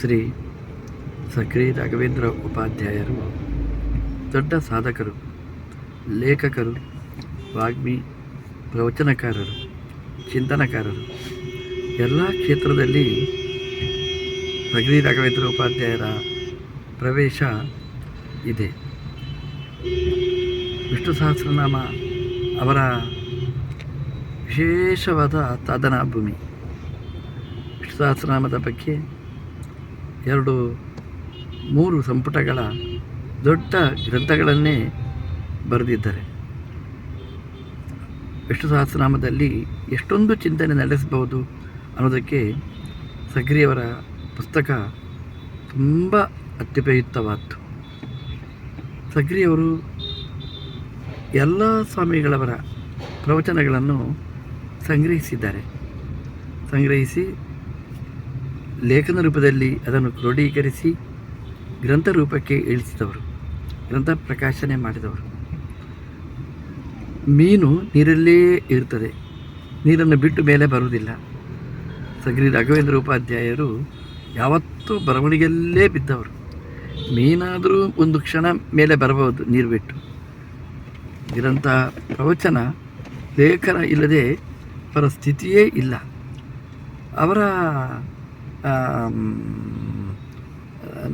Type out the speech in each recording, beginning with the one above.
ಶ್ರೀ ಸಕ್ರಿ ರಾಘವೇಂದ್ರ ಉಪಾಧ್ಯಾಯರು, ದೊಡ್ಡ ಸಾಧಕರು, ಲೇಖಕರು, ವಾಗ್ಮಿ ಪ್ರವಚನಕಾರರು, ಚಿಂತನಕಾರರು, ಎಲ್ಲ ಕ್ಷೇತ್ರದಲ್ಲಿ ಸಕ್ರಿ ರಾಘವೇಂದ್ರ ಉಪಾಧ್ಯಾಯರ ಪ್ರವೇಶ ಇದೆ. ವಿಷ್ಣು ಸಹಸ್ರನಾಮ ಅವರ ವಿಶೇಷವಾದ ಸಾಧನಾ ಭೂಮಿ. ವಿಷ್ಣು ಸಹಸ್ರನಾಮದ ಬಗ್ಗೆ ಎರಡು, ಮೂರು ಸಂಪುಟಗಳ ದೊಡ್ಡ ಗ್ರಂಥಗಳನ್ನೇ ಬರೆದಿದ್ದಾರೆ. ವಿಷ್ಣು ಸಹಸ್ರನಾಮದಲ್ಲಿ ಎಷ್ಟೊಂದು ಚಿಂತನೆ ನಡೆಸಬಹುದು ಅನ್ನೋದಕ್ಕೆ ಸಕ್ರಿಯವರ ಪುಸ್ತಕ ತುಂಬ ಅತ್ಯುಪಯುಕ್ತವಾದ್ದು ಸಕ್ರಿಯವರು ಎಲ್ಲ ಸ್ವಾಮಿಗಳವರ ಪ್ರವಚನಗಳನ್ನು ಸಂಗ್ರಹಿಸಿದ್ದಾರೆ. ಸಂಗ್ರಹಿಸಿ ಲೇಖನ ರೂಪದಲ್ಲಿ ಅದನ್ನು ಕ್ರೋಢೀಕರಿಸಿ ಗ್ರಂಥ ರೂಪಕ್ಕೆ ಇಳಿಸಿದವರು, ಗ್ರಂಥ ಪ್ರಕಾಶನೆ ಮಾಡಿದವರು. ಮೀನು ನೀರಲ್ಲೇ ಇರುತ್ತದೆ, ನೀರನ್ನು ಬಿಟ್ಟು ಮೇಲೆ ಬರುವುದಿಲ್ಲ. ಸಗ್ರಿ ರಾಘವೇಂದ್ರ ಉಪಾಧ್ಯಾಯರು ಯಾವತ್ತೂ ಬರವಣಿಗೆಯಲ್ಲೇ ಬಿದ್ದವರು. ಮೀನಾದರೂ ಒಂದು ಕ್ಷಣ ಮೇಲೆ ಬರಬಹುದು ನೀರು ಬಿಟ್ಟು. ಗ್ರಂಥ ಪ್ರವಚನ ಲೇಖನ ಇಲ್ಲದೆ ಅವರ ಸ್ಥಿತಿಯೇ ಇಲ್ಲ. ಅವರ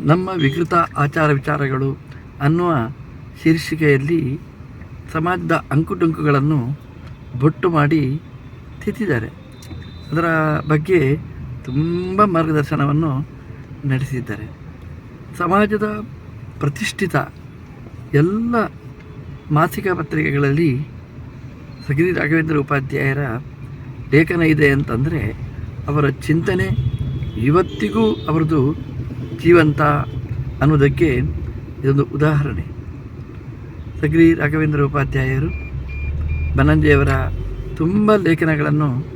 ನಮ್ಮ ವಿಕೃತ ಆಚಾರ ವಿಚಾರಗಳು ಅನ್ನುವ ಶೀರ್ಷಿಕೆಯಲ್ಲಿ ಸಮಾಜದ ಅಂಕುಡೊಂಕುಗಳನ್ನು ಬೊಟ್ಟು ಮಾಡಿ ತಿದ್ದಿದ್ದಾರೆ. ಅದರ ಬಗ್ಗೆ ತುಂಬ ಮಾರ್ಗದರ್ಶನವನ್ನು ನಡೆಸಿದ್ದಾರೆ. ಸಮಾಜದ ಪ್ರತಿಷ್ಠಿತ ಎಲ್ಲ ಮಾಸಿಕ ಪತ್ರಿಕೆಗಳಲ್ಲಿ ಸಗಿರಿ ರಾಘವೇಂದ್ರ ಉಪಾಧ್ಯಾಯರ ಲೇಖನ ಇದೆ ಅಂತಂದರೆ ಅವರ ಚಿಂತನೆ ಇವತ್ತಿಗೂ ಅವರದು ಜೀವಂತ ಅನ್ನೋದಕ್ಕೆ ಇದೊಂದು ಉದಾಹರಣೆ. ಸಗ್ರಿ ರಾಘವೇಂದ್ರ ಉಪಾಧ್ಯಾಯರು ಬನಂಜೆಯವರ ತುಂಬ ಲೇಖನಗಳನ್ನು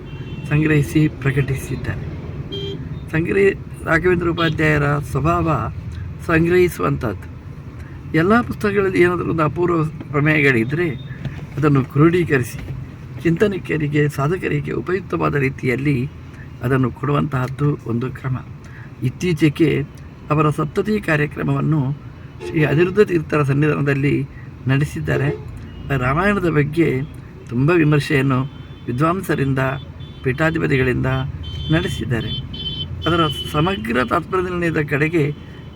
ಸಂಗ್ರಹಿಸಿ ಪ್ರಕಟಿಸಿದ್ದಾರೆ. ಸಂಗ್ರಹಿ ರಾಘವೇಂದ್ರ ಉಪಾಧ್ಯಾಯರ ಸ್ವಭಾವ ಸಂಗ್ರಹಿಸುವಂಥದ್ದು. ಎಲ್ಲ ಪುಸ್ತಕಗಳಲ್ಲಿ ಏನಾದರೂ ಒಂದು ಅಪೂರ್ವ ಪ್ರಮೇಯಗಳಿದ್ದರೆ ಅದನ್ನು ಕ್ರೋಢೀಕರಿಸಿ ಚಿಂತನಿಕರಿಗೆ ಸಾಧಕರಿಗೆ, ಉಪಯುಕ್ತವಾದ ರೀತಿಯಲ್ಲಿ ಅದನ್ನು ಕೊಡುವಂತಹದ್ದು ಒಂದು ಕ್ರಮ. ಇತ್ತೀಚೆಗೆ ಅವರ ಸಪ್ತತಿ ಕಾರ್ಯಕ್ರಮವನ್ನು ಶ್ರೀ ಅನಿರುದ್ಧ ತೀರ್ಥರ ಸನ್ನಿಧಾನದಲ್ಲಿ ನಡೆಸಿದ್ದಾರೆ. ರಾಮಾಯಣದ ಬಗ್ಗೆ ತುಂಬ ವಿಮರ್ಶೆಯನ್ನು ವಿದ್ವಾಂಸರಿಂದ, ಪೀಠಾಧಿಪತಿಗಳಿಂದ ನಡೆಸಿದ್ದಾರೆ. ಅದರ ಸಮಗ್ರ ತಾತ್ಪರ್ಯದ ಕಡೆಗೆ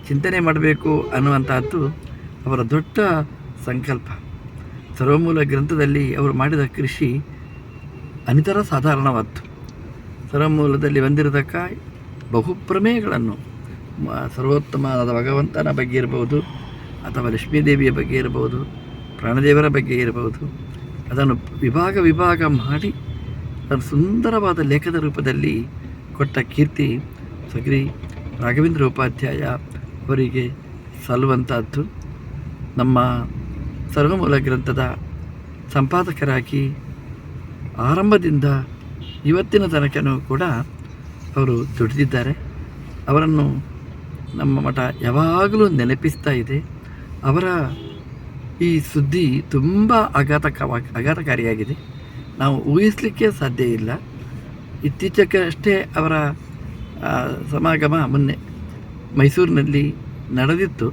ಚಿಂತನೆ ಮಾಡಬೇಕು ಅನ್ನುವಂತಹದ್ದು ಅವರ ದೊಡ್ಡ ಸಂಕಲ್ಪ. ಸರ್ವಮೂಲ ಗ್ರಂಥದಲ್ಲಿ ಅವರು ಮಾಡಿದ ಕೃಷಿ ಅನಿತರ ಸಾಧಾರಣವಾದ್ದು. ಸರ್ವಮೂಲದಲ್ಲಿ ಬಂದಿರತಕ್ಕ ಬಹುಪ್ರಮೇಯಗಳನ್ನು, ಮ- ಸರ್ವೋತ್ತಮವಾದ ಭಗವಂತನ ಬಗ್ಗೆ ಇರಬಹುದು, ಅಥವಾ ಲಕ್ಷ್ಮೀದೇವಿಯ ಬಗ್ಗೆ ಇರಬಹುದು, ಪ್ರಾಣದೇವರ ಬಗ್ಗೆ ಇರಬಹುದು, ಅದನ್ನು ವಿಭಾಗ ವಿಭಾಗ ಮಾಡಿ ಅದನ್ನು ಸುಂದರವಾದ ಲೇಖದ ರೂಪದಲ್ಲಿ ಕೊಟ್ಟ ಕೀರ್ತಿ ಸಗ್ರಿ ರಾಘವೇಂದ್ರ ಉಪಾಧ್ಯಾಯ ಅವರಿಗೆ ಸಲ್ಲುವಂಥದ್ದು ನಮ್ಮ ಸರ್ವಮೂಲ ಗ್ರಂಥದ ಸಂಪಾದಕರಾಗಿ ಆರಂಭದಿಂದ ಇವತ್ತಿನ ತನಕನೂ ಕೂಡ ಅವರು ದುಡಿದಿದ್ದಾರೆ. ಅವರನ್ನು ನಮ್ಮ ಮಠ ಯಾವಾಗಲೂ ನೆನಪಿಸ್ತಾ ಇದೆ. ಅವರ ಈ ಸುದ್ದಿ ತುಂಬ ಆಘಾತಕವಾಗಿ, ಆಘಾತಕಾರಿಯಾಗಿದೆ. ನಾವು ಊಹಿಸಲಿಕ್ಕೆ ಸಾಧ್ಯ ಇಲ್ಲ. ಇತ್ತೀಚೆಗಷ್ಟೇ ಅವರ ಸಮಾಗಮ ಮೊನ್ನೆ ಮೈಸೂರಿನಲ್ಲಿ ನಡೆದಿತ್ತು.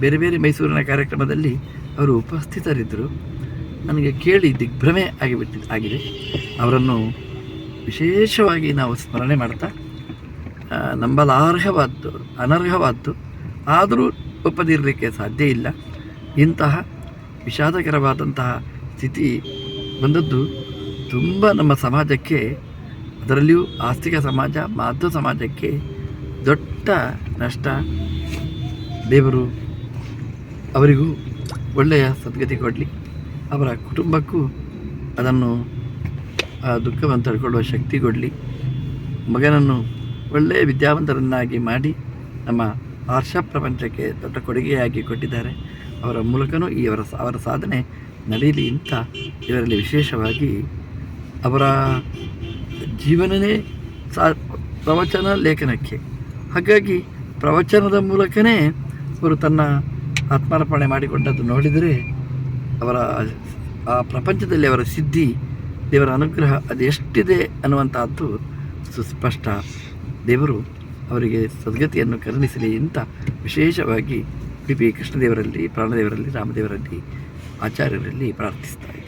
ಬೇರೆ ಬೇರೆ ಮೈಸೂರಿನ ಕಾರ್ಯಕ್ರಮದಲ್ಲಿ ಅವರು ಉಪಸ್ಥಿತರಿದ್ದರು. ನನಗೆ ಕೇಳಿ ದಿಗ್ಭ್ರಮೆ ಆಗಿಬಿಟ್ಟಿದೆ ಆಗಿದೆ. ಅವರನ್ನು ವಿಶೇಷವಾಗಿ ನಾವು ಸ್ಮರಣೆ ಮಾಡ್ತಾ ನಂಬಲಾರ್ಹವಾದ್ದು ಅನರ್ಹವಾದ್ದು, ಆದರೂ ಒಪ್ಪದಿರಲಿಕ್ಕೆ ಸಾಧ್ಯ ಇಲ್ಲ. ಇಂತಹ ವಿಷಾದಕರವಾದಂತಹ ಸ್ಥಿತಿ ಬಂದದ್ದು ತುಂಬ ನಮ್ಮ ಸಮಾಜಕ್ಕೆ, ಅದರಲ್ಲಿಯೂ ಆಸ್ತಿಕ ಸಮಾಜ ಮಾಧ್ಯ ಸಮಾಜಕ್ಕೆ ದೊಡ್ಡ ನಷ್ಟ. ದೇವರು ಅವರಿಗೂ ಒಳ್ಳೆಯ ಸದ್ಗತಿ ಕೊಡಲಿ. ಅವರ ಕುಟುಂಬಕ್ಕೂ ಅದನ್ನು ಆ ದುಃಖವನ್ನು ತಡ್ಕೊಳ್ಳುವ ಶಕ್ತಿ ಕೊಡಲಿ. ಮಗನನ್ನು ಒಳ್ಳೆಯ ವಿದ್ಯಾವಂತರನ್ನಾಗಿ ಮಾಡಿ ನಮ್ಮ ಆರ್ಷ ಪ್ರಪಂಚಕ್ಕೆ ದೊಡ್ಡ ಕೊಡುಗೆಯಾಗಿ ಕೊಟ್ಟಿದ್ದಾರೆ. ಅವರ ಮೂಲಕನೂ ಈ ಅವರ ಅವರ ಸಾಧನೆ ನಡೀಲಿ ಅಂತ ಇದರಲ್ಲಿ ವಿಶೇಷವಾಗಿ ಅವರ ಜೀವನವೇ ಸಾ, ಪ್ರವಚನ ಲೇಖನಕ್ಕೆ. ಹಾಗಾಗಿ ಪ್ರವಚನದ ಮೂಲಕನೇ ಅವರು ತನ್ನ ಆತ್ಮಾರ್ಪಣೆ ಮಾಡಿಕೊಂಡದ್ದು ನೋಡಿದರೆ ಅವರ ಆ ಪ್ರಪಂಚದಲ್ಲಿ ಅವರ ಸಿದ್ಧಿ ದೇವರ ಅನುಗ್ರಹ ಅದೆಷ್ಟಿದೆ ಅನ್ನುವಂಥದ್ದು ಸುಸ್ಪಷ್ಟ. ದೇವರು ಅವರಿಗೆ ಸದ್ಗತಿಯನ್ನು ಕರುಣಿಸಲಿ ಅಂತ ವಿಶೇಷವಾಗಿ ಪಿ ಪಿ ಕೃಷ್ಣದೇವರಲ್ಲಿ, ಪ್ರಾಣದೇವರಲ್ಲಿ, ರಾಮದೇವರಲ್ಲಿ, ಆಚಾರ್ಯರಲ್ಲಿ ಪ್ರಾರ್ಥಿಸ್ತಾರೆ